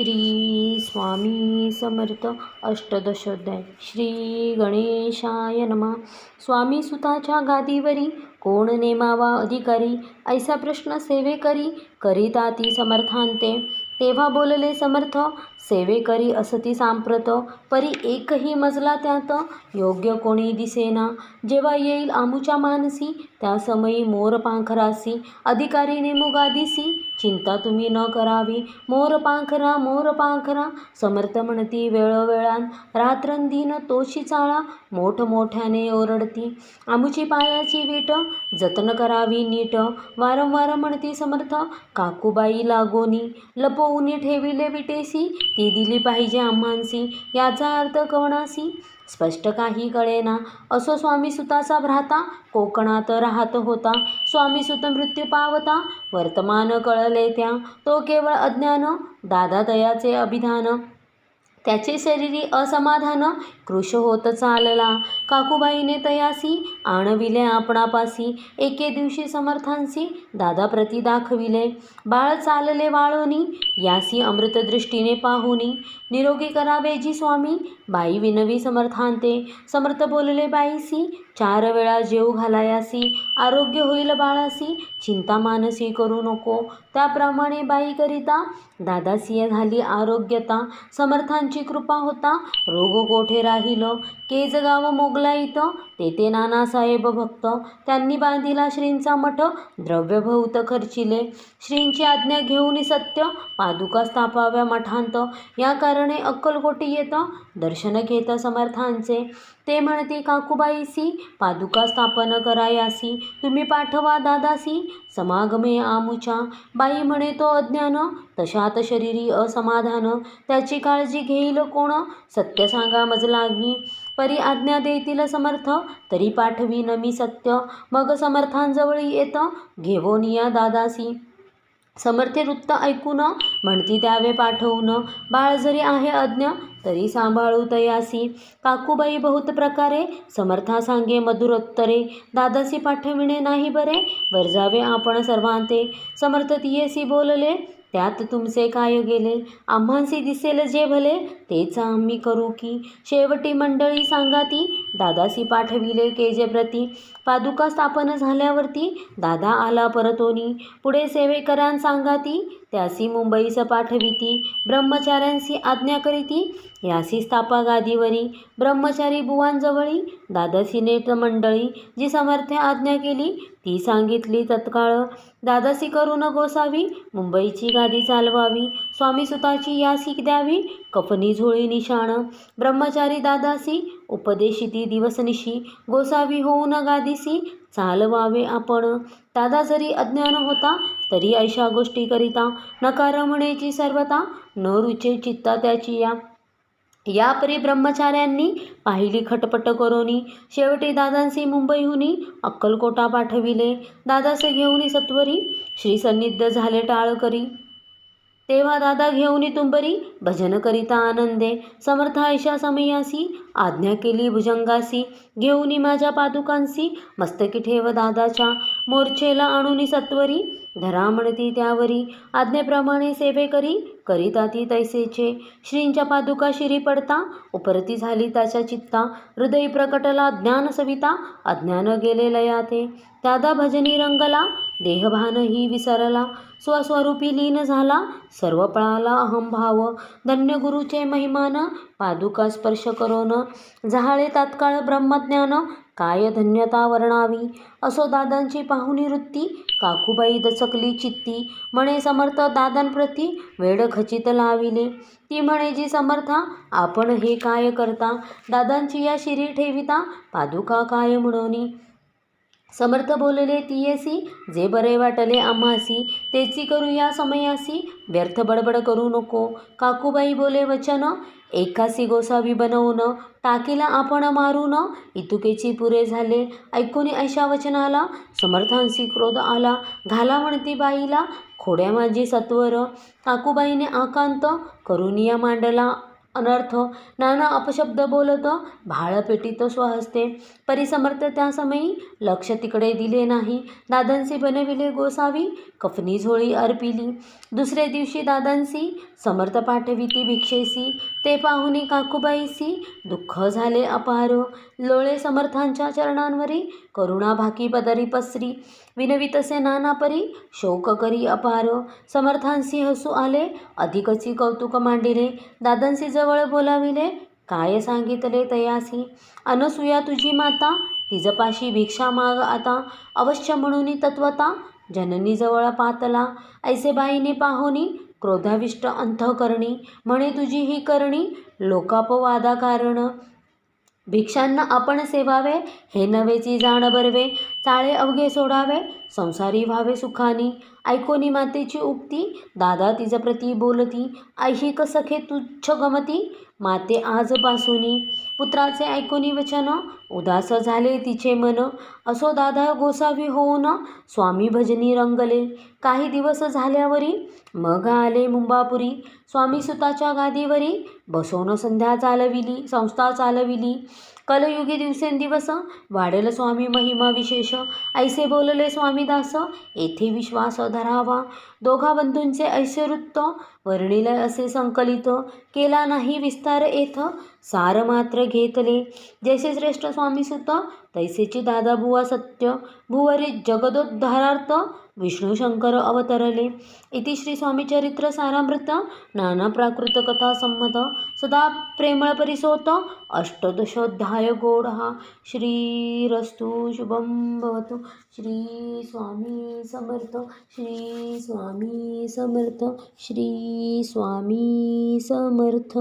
श्री स्वामी समर्थ अष्टदशोध्याय. श्री गणेशाय नमा. स्वामी सुताच्या गादीवरी कोण नेमावा अधिकारी ऐसा प्रश्न सेवेकरी करीता ती समर्थांते. तेव्हा बोलले समर्थ सेवेकरी असती सांप्रत. परी एकही मजला त्यात योग्य कोणी दिसेना. जेव्हा येईल आमुच्या मानसी त्या समयी मोर पांखरासी. अधिकारी नेमुगा दिसी चिंता तुम्ही न करावी. मोर पांखरा मोर पांखरा समर्थ म्हणती वेळोवेळान. रात्रंदिन तोशी चाळा मोठमोठ्याने ओरडती. आमुची पायाची वीट जतन करावी नीट. वारंवार म्हणती समर्थ काकूबाई लागोनी. लपवून ठेविले विटेसी ती दिली पाहिजे आम्हांसी याचा अर्थ कवणासी स्पष्ट काही कळेना. असो स्वामी सुताचा भ्राता कोकणात राहत होता. स्वामी सुत मृत्यू पावता वर्तमान कळले त्या. तो केवळ अज्ञान दादा दयाचे अभिधान. त्याचे शरीरी असमाधान कृश होत चालला. काकूबाईने तयासी आणविले आपणापासी. एके दिवशी समर्थांसी दादा प्रती दाखविले. बाळ चालले वाळोनी यासी अमृतदृष्टीने पाहुनी. निरोगी करावे जी स्वामी बाई विनवी समर्थांते. समर्थ बोलले बाईसी चार वेळा जेव घालायासी आरोग्य होईल बाळासी चिंता मानसी करू नको. त्याप्रमाणे बाईकरिता दादासिय झाली आरोग्यता समर्थांची कृपा होता रोग कोठे राहिलं. केजगाव मोगला इथं तेथे नानासाहेब भक्त. त्यांनी बांधिला श्रींचा मठ. द्रव्यभूत खर्चिले. श्रींची आज्ञा घेऊन सत्य पादुका स्थापाव्या मठांत. या कारणे अक्कलकोटी येतं दर्शन घेत समर्थांचे. ते म्हणते काकूबाईसी पादुका स्थापन करायासी. तुम्ही पाठवा दादासी समागमे आमुच्या. बाई म्हणे तो अज्ञान तशात शरीरी असमाधान. त्याची काळजी घेईल कोण? सत्य सांगा मजलागी. परी आज्ञा देतील समर्थ तरी पाठवीन मी सत्य. मग समर्थांजवळ येतं घेवोन या दादासी. समर्थे वृत्त ऐकून म्हणती त्यावे पाठवून. बाळ जरी आहे अज्ञ तरी सांभाळू तयासी. काकूबाई बहुत प्रकारे समर्था सांगे मधुरोत्तरे. दादासी पाठविणे नाही बरे वर्जावे आपण सर्वांते. समर्थ तियेसी बोलले त्यात तुमचे काय गेले? आम्हांसी दिसेल जे भले तेच आम्ही करू की? शेवटी मंडळी सांगा ती. दादासी पाठविले केजे प्रती. पादुका स्थापन झाल्यावरती दादा आला परतोनी. पुढे सेवेकरां सांगा ती. त्यासी मुंबईस पाठविती ब्रह्मचाऱ्यांसी आज्ञा करीती. यासी स्थापा गादीवरी ब्रह्मचारी बुवांजवळी दादासी नेट मंडळी जी समर्थ आज्ञा केली ती सांगितली तत्काळ. दादासी करून गोसावी मुंबईची गादी चालवावी स्वामी सुताची यासी द्यावी कफनी झोळी निशाण. ब्रह्मचारी दादासी उपदेशिती दिवसनिशी गोसावी होऊन गादीसी चालवावे आपण. दादा जरी अज्ञान होता तरी अशा गोष्टीकरिता नकार म्हणेची सर्वता न रुचे चित्ता त्याची या. या परिब्रह्मचाऱ्यांनी पाहिली खटपट करोनी. शेवटी दादांसी मुंबईहुनी अक्कलकोटा पाठविले. दादासे घेऊनी सत्वरी श्री सन्निध झाले टाळ करी तेव्हा दादा घेऊनी तुंबरी भजन करिता आनंदे. समर्थ ऐशा समयासी आज्ञा केली भुजंगासी. घेऊनी माझ्या पादुकांसी. मस्तकी ठेव दादाच्या. मोर्चेला आणूनी सत्वरी. धरा म्हणती त्यावरी. आज्ञेप्रमाणे सेवे करी. करिता ती तैसेचे. श्रींच्या पादुका शिरी पडता. उपरती झाली त्याच्या चित्ता. हृदय प्रकटला ज्ञान सविता. अज्ञान गेले लयाते. दादा भजनी रंगला. देहभानही विसरला. स्वस्वरूपी लीन झाला. सर्व पळाला अहंभाव. धन्य गुरुचे महिमान. पादुका स्पर्श करोन. जहाळे तात्काळ ब्रह्मज्ञान काय धन्यता वर्णावी? असो दादांची पाहुणी वृत्ती काकूबाई दचकली चित्ती म्हणे समर्थ दादांप्रती वेड खचित लाविले. ती म्हणे जी समर्था आपण हे काय करता? दादांची या शिरी ठेविता पादुका काय म्हणोनी? समर्थ बोलले तियेसी जे बरे वाटले आम्हासी तेची करू या समयासी. व्यर्थ बडबड करू नको. काकूबाई बोले वचन एकासी गोसावी बनवून टाकीला आपण मारून इतुकेची पुरे झाले. ऐकून अशा वचनाला समर्थांशी क्रोध आला. घाला म्हणती बाईला खोड्या माझी सत्वर. काकूबाईने आकांत करून या मांडला अनर्थ. नाना अपशब्द बोलत भाळपेटीत स्वहस्ते. परिसमर्थ त्या समयी लक्ष तिकडे दिले नाही. दादांसी बनविले गोसावी कफनी झोळी अर्पिली. दुसरे दिवशी दादांसी समर्थ पाठविती भिक्षेसी. ते पाहुनी काकूबाईसी दुःख झाले अपार. लोळे समर्थांच्या चरणांवरी करुणा भाकी पदरी पसरी. विनवितसे नाना परी शोक करी अपार. समर्थांसी हसू आले अधिकची कौतुक मांडिले. दादांसी जवळ बोलाविले काय सांगितले तयासी? अनसुया तुझी माता तिजपाशी भिक्षा माग आता अवश्य म्हणून तत्वता जननी जवळ पातला. ऐसे बाईने पाहुनी क्रोधाविष्ट अंतःकरणी म्हणे तुझी ही करणी लोकापवादा कारण. भिक्षांना आपण सेवावे हे नवेची जाण बरवे चाळे अवघे सोडावे संसारी व्हावे सुखानी. ऐकोनी मातेची उक्ती. दादा तिज प्रती बोलती ऐहिक सखे तुच्छ गमती? माते आजपासूनी पुत्राचे ऐकोनी वचन उदास झाले तिचे मन. असो दादा गोसावी होऊन स्वामी भजनी रंगले. काही दिवस झाल्यावरी मग आले मुंबापुरी. स्वामी सुताच्या गादीवरी बसवून संध्या चालविली संस्था चालविली. कलयुगी दिवसेंदिवस वाढेल स्वामी महिमा विशेष. ऐसे बोलले स्वामीदास येथे विश्वास धरावा. दोघा बंधूंचे ऐसे वृत्त वर्णिले असे संकलित. केला नाही विस्तार येथ. सार मात्र घेतले. जैसे श्रेष्ठ स्वामी सुत तैसेची दादा बुवा सत्य. भुवरी जगदोद्धारार्थ विष्णू शंकर अवतरले. इति श्री स्वामीचरित्र सारामृत नाना प्राकृत कथा संमत. सदा प्रेमळ परिसोत अष्टदशोध्याय गोडहा श्रीरस्तु शुभं भवतु. श्री स्वामी समर्थ. श्री स्वामी समर्थ. श्री श्री स्वामी समर्थ।